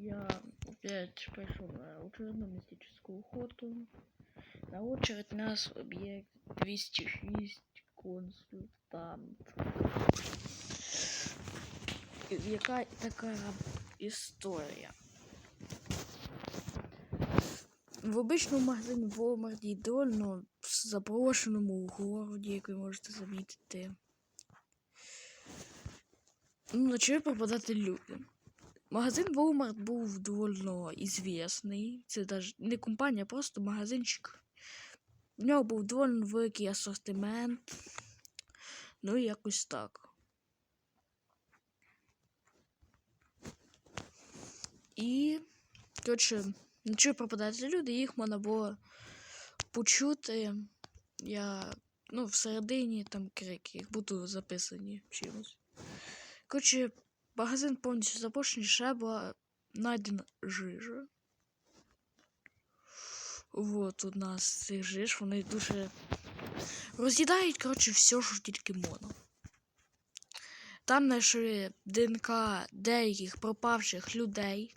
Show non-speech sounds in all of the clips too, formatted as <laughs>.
я опять пошел на учебную мистическую охоту. На очередь нас объект 206 консультант. Яка така історія? В обичному магазині Walmart запрошеному в городі, як ви можете замітити. Ну, почали пропадати люди. Магазин Walmart був довольно ізвісний. Це навіть не компанія, а просто магазинчик. В нього був доволі великий асортимент. Ну і якось так. І, коротше, нічого пропадати люди, їх можна було почути. Я, ну, всередині там крики, їх буду записані чимось. Коротше, магазин повністю запущений, ще була знайдена жижа. Вот у нас цих жиж, вони дуже роз'їдають, коротше, все, що тільки можна. Там знайшли ДНК деяких пропавших людей.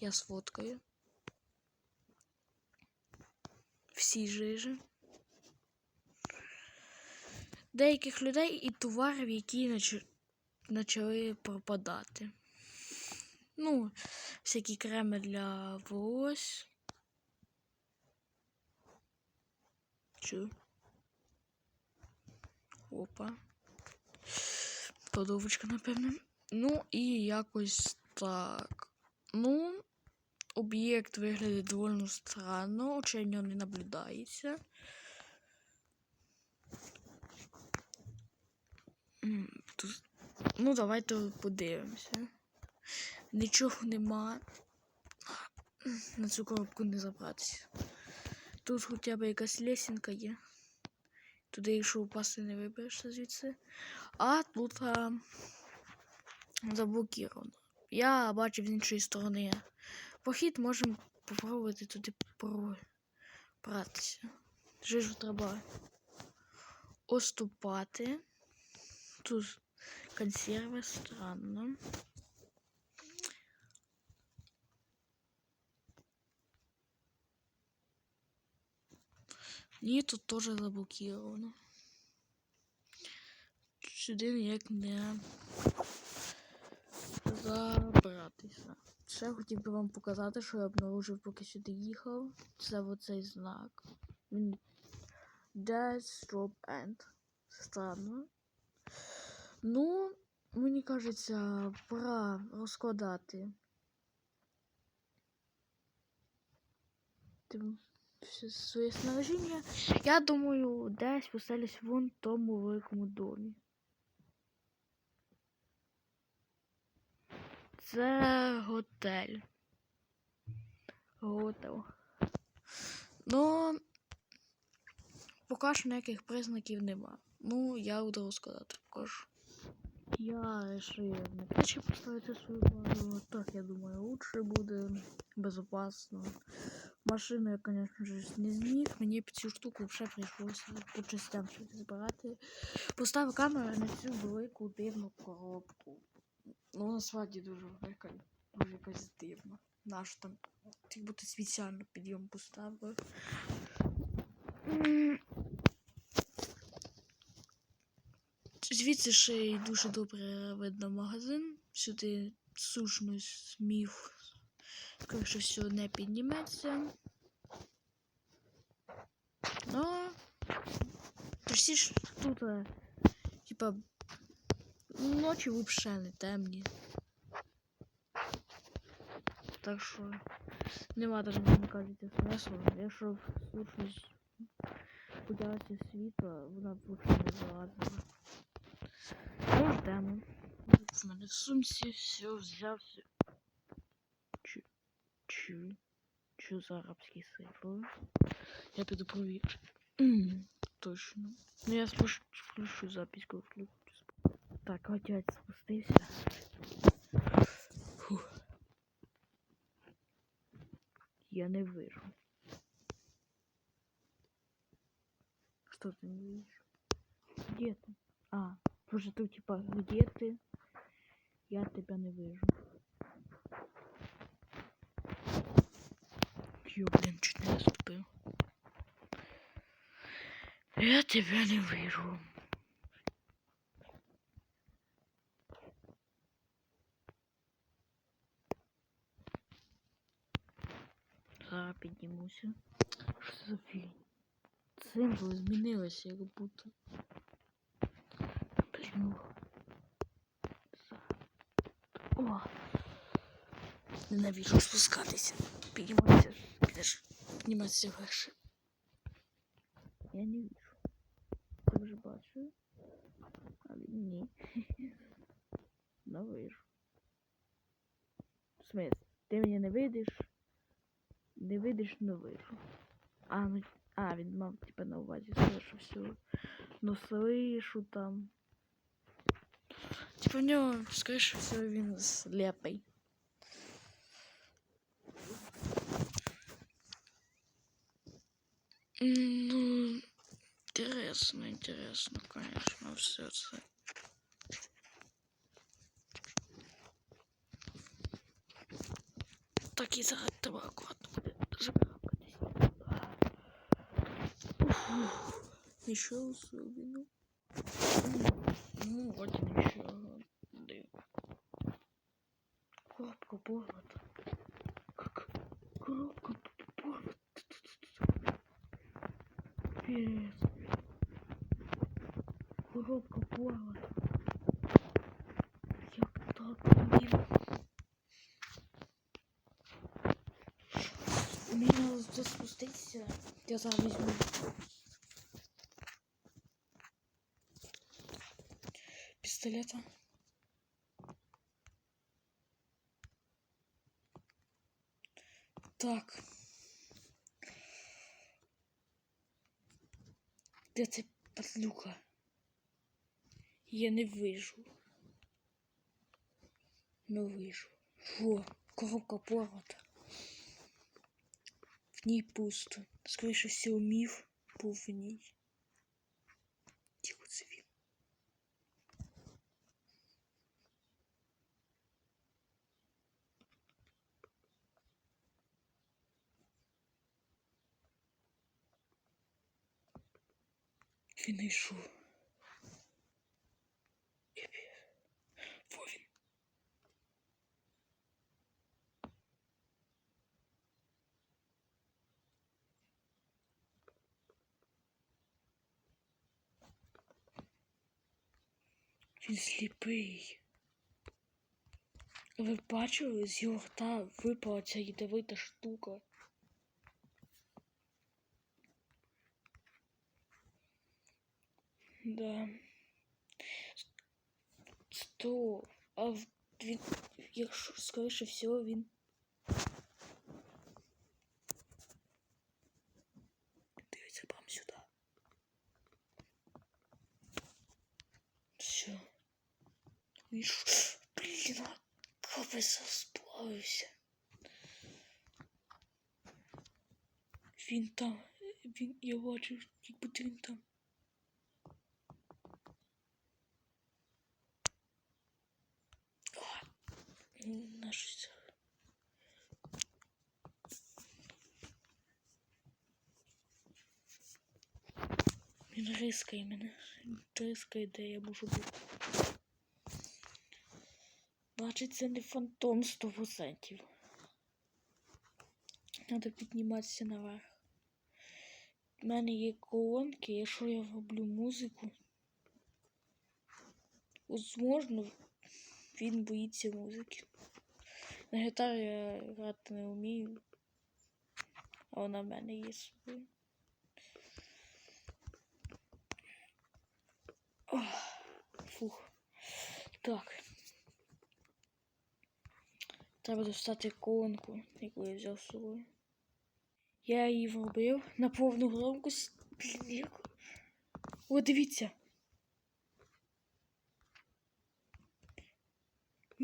Я сфоткаю. Всі жижі. Деяких людей і товарів, які почали пропадати. Ну, всякі креми для волос. Чу. Опа. Подовочка, напевно. Ну і якось так. Ну, об'єкт виглядає доволі странно, нього не наблюдається. Ну, давайте подивимося. Нічого нема. На цю коробку не забратися. Тут хоча б якась лесінка є. Туди, якщо упасти, не виберешся звідси. А тут а, заблокіровано. Я бачив з іншої сторони похід, можемо попробувати туди пробратися. Жижу треба оступати. Тут консерви странно. Ні, тут теж заблокіровано. Сюди ніяк не забратися. Ще хотів би вам показати, що я обнаружив, поки сюди їхав. Це оцей знак. Death Drop End. Странно. Ну, мені кажеться, пора розкладати. Своє снаряження. Я думаю, десь поселюсь вон в тому великому домі. Це готель. Готел. Ну, поки що ніяких признаків нема. Ну, я буду розказати також. Я вирішив на кричі поставити свою базу. Так, я думаю, лучше буде безопасно. Машину я, конечно же, не зміг. Мені цю штуку вже прийшлося по частям щось збирати. Поставив камеру на цю велику дивну коробку. Ну, насправді дуже велика, дуже якась. Наш там, як будто спеціально підйом поставив. Звідси ще й дуже добре видно магазин. Сюди сушність міф. Скоріше все не підніметься. Ну, точніше тут, е, типа, ночі взагалі не темні. Так що нема даже мені кажеться смислу. Якщо сушність поділася світла, вона б не залазила. Ну, ждемо В мене в сумці все взявся. Чу. Чу. Чу за арабський цифри. Я піду провірю. М, Точно. Ну я слуш... включу запись, коли включу. Так, отець спустився. Фух. Я не вижу. Что ты не видишь? Где ты? А, боже, ты типа, где ты? Я тебя не вижу. Ё, блин, чуть не наступил. Я тебя не вижу. Зараз піднімуся. Що це за фігня? Символи змінилися, як будто. Блін. О! Ненавижу спускатися. Підніматися. Підеш. Підніматися вверше. Я не вижу. Ти вже бачу. А він ні. <laughs> Ну вижу. В смысле? Ти мене не видиш? Не видиш, но вижу. А, ну, а, він мав, типа, на увазі що все. Ну слышу там. Типа в нього, скоріше все, він слепий. Ну, интересно, интересно, конечно, все це. Так і зараз треба аккуратно буде забиратись. Нічого особенного. Ну, вроде ничего. Да. Коробка порвата. Как? Коробка порвата. Пиздец. Коробка порвата. Як так, блін? Мені треба тут спуститися. Я зараз візьму. Пістолета. Так. Де це падлюка? Я не вижу. Не вижу. Во, коробка порвата. В ній пусто. Скоріше всього, міф був в ній. Тихо, це він. Він не йшов. Він. Він сліпий. Ви бачили, з його рта випала ця ядовита штука. Да. Сто. А в- він, якщо скоріше всього, він. Дивиться прямо сюди. Все. Віж. Блін, капець розплавився. Він там. Він, я бачу, як будто він там. Наш. Він рискає мене. Рискає, де я можу бути. Бачить, це не фантом 100%. Треба підніматися наверх. У мене є колонки, якщо я роблю музику. Возможно, він боїться музики. На гітарі я грати не вмію. А вона в мене є. Ох, Фух. Так. Треба достати колонку, яку я взяв з собою. Я її вробив на повну громкость. О, дивіться.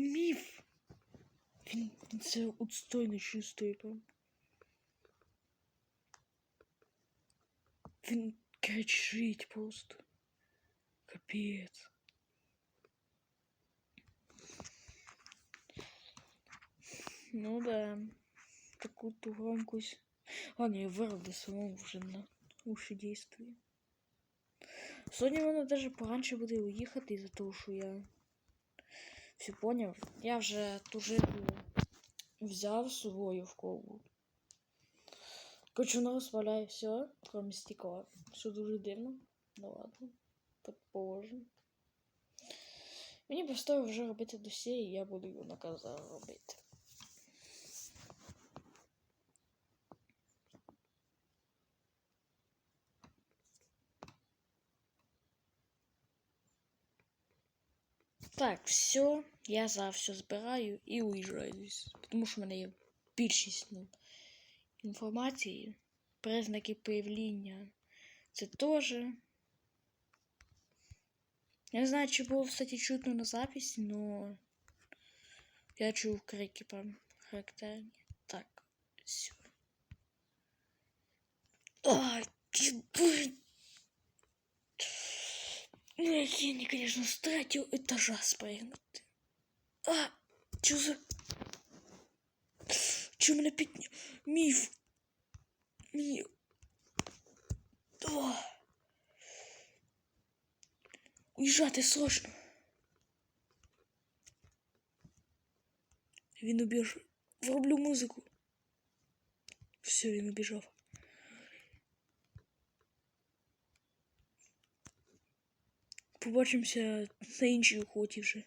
Міф. Він, він це отстойно чувствує прям. Він кричить просто. Капець. Ну да. Таку ту громкость. Ладно, я вироби самому вже на уші дійствую. Сьогодні мене даже пораньше буде уїхати із-за того, що я все поняв. Я вже ту житло взяв з собою в колбу. Кочуно спаляє все, кроме стекла. Все дуже дивно. Ну ладно, предположим. Мені просто вже робити досі, і я буду його наказав робити. Так, все, я за все збираю і уїжджаю звідси. Тому що в мене є більшість ну, інформації, признаки появління. Це теж. Я не знаю, чи було, кстати, чутно на запись, но я чув крики прям характерні. я не, конечно, с третьего этажа спрыгнуть. А, чё за... Чё мене підня... Міф. Міф. О. Уїжджати срочно. Він убіж. Вроблю музику. Все, він убіжав. Побачимося на іншій охоті вже.